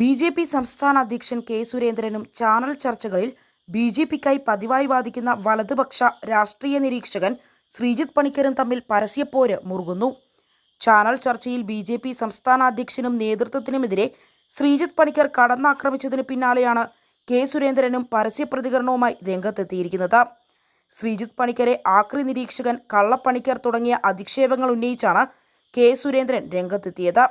B J P സംസ്ഥാന അധ്യക്ഷൻ K സുരേന്ദ്രനും ചാനൽ ചർച്ചകളിൽ ബി ജെ പിക്കായി പതിവായി വാദിക്കുന്ന വലതുപക്ഷ രാഷ്ട്രീയ നിരീക്ഷകൻ ശ്രീജിത്ത് പണിക്കരും തമ്മിൽ പരസ്യപ്പോര് മുറുകുന്നു. ചാനൽ ചർച്ചയിൽ ബി ജെ പി സംസ്ഥാന അധ്യക്ഷനും നേതൃത്വത്തിനുമെതിരെ ശ്രീജിത്ത് പണിക്കർ കടന്നാക്രമിച്ചതിന് പിന്നാലെയാണ് കെ സുരേന്ദ്രനും പരസ്യ പ്രതികരണവുമായി രംഗത്തെത്തിയിരിക്കുന്നത്. ശ്രീജിത്ത് പണിക്കരെ ആക്രി നിരീക്ഷകൻ കള്ളപ്പണിക്കർ തുടങ്ങിയ അധിക്ഷേപങ്ങൾ ഉന്നയിച്ചാണ് കെ സുരേന്ദ്രൻ രംഗത്തെത്തിയത്.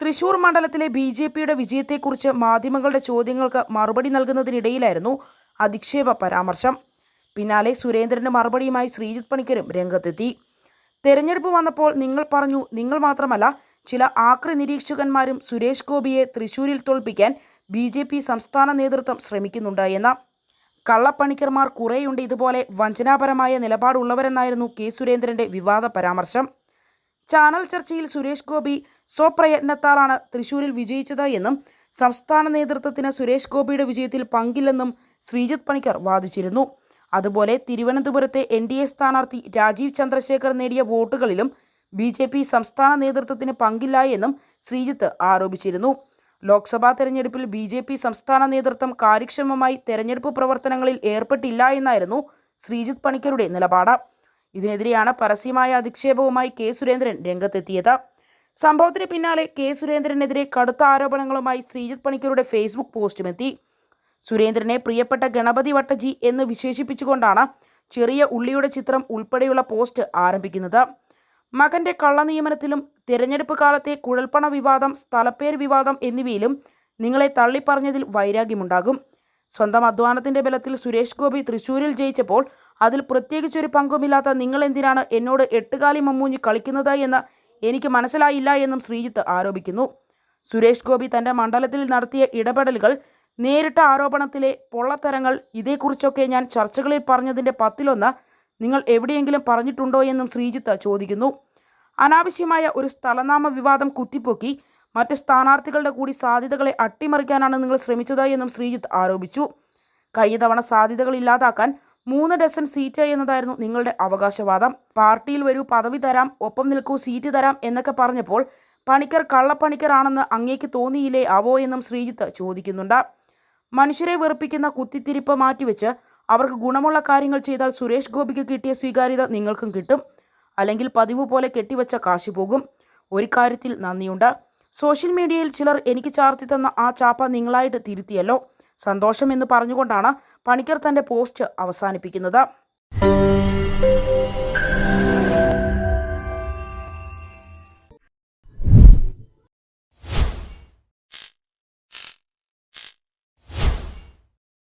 തൃശൂർ മണ്ഡലത്തിലെ ബി ജെ പിയുടെ വിജയത്തെക്കുറിച്ച് മാധ്യമങ്ങളുടെ ചോദ്യങ്ങൾക്ക് മറുപടി നൽകുന്നതിനിടയിലായിരുന്നു അധിക്ഷേപ പരാമർശം. പിന്നാലെ സുരേന്ദ്രന് മറുപടിയുമായി ശ്രീജിത് പണിക്കരും രംഗത്തെത്തി. തെരഞ്ഞെടുപ്പ് വന്നപ്പോൾ നിങ്ങൾ പറഞ്ഞു നിങ്ങൾ മാത്രമല്ല ചില ആക്രി നിരീക്ഷകന്മാരും സുരേഷ് ഗോപിയെ തൃശൂരിൽ തോൽപ്പിക്കാൻ ബി ജെ പി സംസ്ഥാന നേതൃത്വം ശ്രമിക്കുന്നുണ്ട് എന്ന. കള്ളപ്പണിക്കർമാർ കുറേയുണ്ട് ഇതുപോലെ വഞ്ചനാപരമായ നിലപാടുള്ളവരെന്നായിരുന്നു കെ സുരേന്ദ്രന്റെ വിവാദ പരാമർശം. ചാനൽ ചർച്ചയിൽ സുരേഷ് ഗോപി സ്വപ്രയത്നത്താലാണ് തൃശൂരിൽ വിജയിച്ചത് എന്നും സംസ്ഥാന നേതൃത്വത്തിന് സുരേഷ് ഗോപിയുടെ വിജയത്തിൽ പങ്കില്ലെന്നും ശ്രീജിത് പണിക്കർ വാദിച്ചിരുന്നു. അതുപോലെ തിരുവനന്തപുരത്തെ എൻ ഡി എ സ്ഥാനാർത്ഥി രാജീവ് ചന്ദ്രശേഖർ നേടിയ വോട്ടുകളിലും ബി ജെ പി സംസ്ഥാന നേതൃത്വത്തിന് പങ്കില്ല എന്നും ശ്രീജിത്ത് ആരോപിച്ചിരുന്നു. ലോക്സഭാ തെരഞ്ഞെടുപ്പിൽ ബി ജെ പി സംസ്ഥാന നേതൃത്വം കാര്യക്ഷമമായി തെരഞ്ഞെടുപ്പ് പ്രവർത്തനങ്ങളിൽ ഏർപ്പെട്ടില്ല എന്നായിരുന്നു ശ്രീജിത്ത് പണിക്കരുടെ നിലപാട്. ഇതിനെതിരെയാണ് പരസ്യമായ അധിക്ഷേപവുമായി കെ സുരേന്ദ്രൻ രംഗത്തെത്തിയത്. സംഭവത്തിന് പിന്നാലെ കെ സുരേന്ദ്രനെതിരെ കടുത്ത ആരോപണങ്ങളുമായി ശ്രീജിത് പണിക്കരുടെ ഫേസ്ബുക്ക് പോസ്റ്റുമെത്തി. സുരേന്ദ്രനെ പ്രിയപ്പെട്ട ഗണപതി വട്ടജി എന്ന് വിശേഷിപ്പിച്ചുകൊണ്ടാണ് ചെറിയ ഉള്ളിയുടെ ചിത്രം ഉൾപ്പെടെയുള്ള പോസ്റ്റ് ആരംഭിക്കുന്നത്. മകന്റെ കള്ളനിയമനത്തിലും തിരഞ്ഞെടുപ്പ് കാലത്തെ കുഴൽപ്പണ വിവാദം സ്ഥലപ്പേര് വിവാദം എന്നിവയിലും നിങ്ങളെ തള്ളിപ്പറഞ്ഞതിൽ വൈരാഗ്യമുണ്ടാകും. സ്വന്തം അധ്വാനത്തിന്റെ ബലത്തിൽ സുരേഷ് ഗോപി തൃശൂരിൽ ജയിച്ചപ്പോൾ അതിൽ പ്രത്യേകിച്ചൊരു പങ്കുമില്ലാത്ത നിങ്ങൾ എന്തിനാണ് എന്നോട് എട്ടുകാലി മമ്മൂഞ്ഞ് കളിക്കുന്നത് എന്ന് എനിക്ക് മനസ്സിലായില്ല എന്നും ശ്രീജിത്ത് ആരോപിക്കുന്നു. സുരേഷ് ഗോപി തന്റെ മണ്ഡലത്തിൽ നടത്തിയ ഇടപെടലുകൾ നേരിട്ട ആരോപണത്തിലെ പൊള്ളത്തരങ്ങൾ ഇതേക്കുറിച്ചൊക്കെ ഞാൻ ചർച്ചകളിൽ പറഞ്ഞതിന്റെ പത്തിലൊന്ന് നിങ്ങൾ എവിടെയെങ്കിലും പറഞ്ഞിട്ടുണ്ടോ എന്നും ശ്രീജിത്ത് ചോദിക്കുന്നു. അനാവശ്യമായ ഒരു സ്ഥലനാമ വിവാദം കുത്തിപ്പൊക്കി മറ്റ് സ്ഥാനാർത്ഥികളുടെ കൂടി സാധ്യതകളെ അട്ടിമറിക്കാനാണ് നിങ്ങൾ ശ്രമിച്ചത് എന്നും ശ്രീജിത്ത് ആരോപിച്ചു. കഴിഞ്ഞ തവണ സാധ്യതകൾ ഇല്ലാതാക്കാൻ മൂന്ന് ഡസൻ സീറ്റ് എന്നതായിരുന്നു നിങ്ങളുടെ അവകാശവാദം. പാർട്ടിയിൽ വരൂ പദവി തരാം ഒപ്പം നിൽക്കൂ സീറ്റ് തരാം എന്നൊക്കെ പറഞ്ഞപ്പോൾ പണിക്കർ കള്ളപ്പണിക്കറാണെന്ന് അങ്ങേക്ക് തോന്നിയില്ലേ ആവോ എന്നും ശ്രീജിത്ത് ചോദിക്കുന്നുണ്ട്. മനുഷ്യരെ വെറുപ്പിക്കുന്ന കുത്തിത്തിരിപ്പ് മാറ്റിവെച്ച് അവർക്ക് ഗുണമുള്ള കാര്യങ്ങൾ ചെയ്താൽ സുരേഷ് ഗോപിക്ക് കിട്ടിയ സ്വീകാര്യത നിങ്ങൾക്കും കിട്ടും. അല്ലെങ്കിൽ പതിവ് പോലെ കെട്ടിവെച്ച കാശ് പോകും. ഒരു കാര്യത്തിൽ നന്ദിയുണ്ട്. സോഷ്യൽ മീഡിയയിൽ ചിലർ എനിക്ക് ചാർത്തി തന്ന ആ ചാപ്പ നിങ്ങളായിട്ട് തിരുത്തിയല്ലോ. സന്തോഷം എന്ന് പറഞ്ഞുകൊണ്ടാണ് പണിക്കർ തന്റെ പോസ്റ്റ് അവസാനിപ്പിക്കുന്നത്.